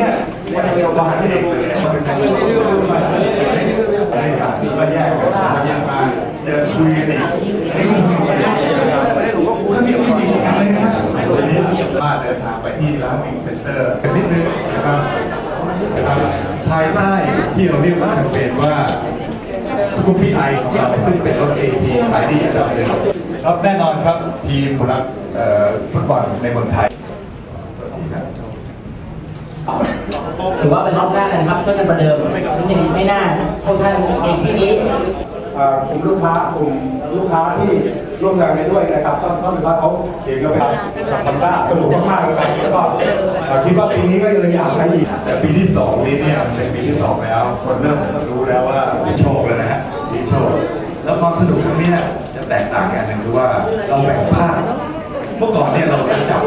เนี่ยมันจะเร็พกว่าที่เด็กเลยมันจะเร็วกว่อะไรต่างๆมันแยกมันแยกมาเจะคุยกันอีกไม่รู้คุยกันก็มีวิธีการเลยนะวันนี้มาเดินทางไปที่ร้านวิ่งเซ็นเตอร์กันนิดนึงนะครับภายใต้ที่เราเรียกว่าแคมเปญว่าสกูปี้ไอของเราซึ่งเป็นรถเอทีขายดีอันดับครับแน่นอนครับทีภูรักฟุตบอลในเมืองไทย ถือว่าเป็นรอบแรกเลยนะครับช่วยกันประเดิมนิดนึงไม่น่าพวกท่านเองที่นี้เอ่อกลุ่มลูกค้ากลุ่มลูกค้าที่ร่วมงานกันด้วยนะครับก็ก็ถือว่าเขาเห็นเราเป็นทำได้สนุกมากๆเลยครับแล้วก็เอ่อคิดว่าปีนี้ก็ยังอยากให้อีกแต่ปีที่สองนี้เนี่ยเป็นปีที่สองแล้ว คนเริ่มรู้แล้วว่ามีโชคแล้วนะฮะมีโชค แล้วความสนุกครั้งเนี้ยจะแตกต่างกันหนึ่งคือว่าเราแบ่งภาคเมื่อก่อนเนี่ยเราจะจับ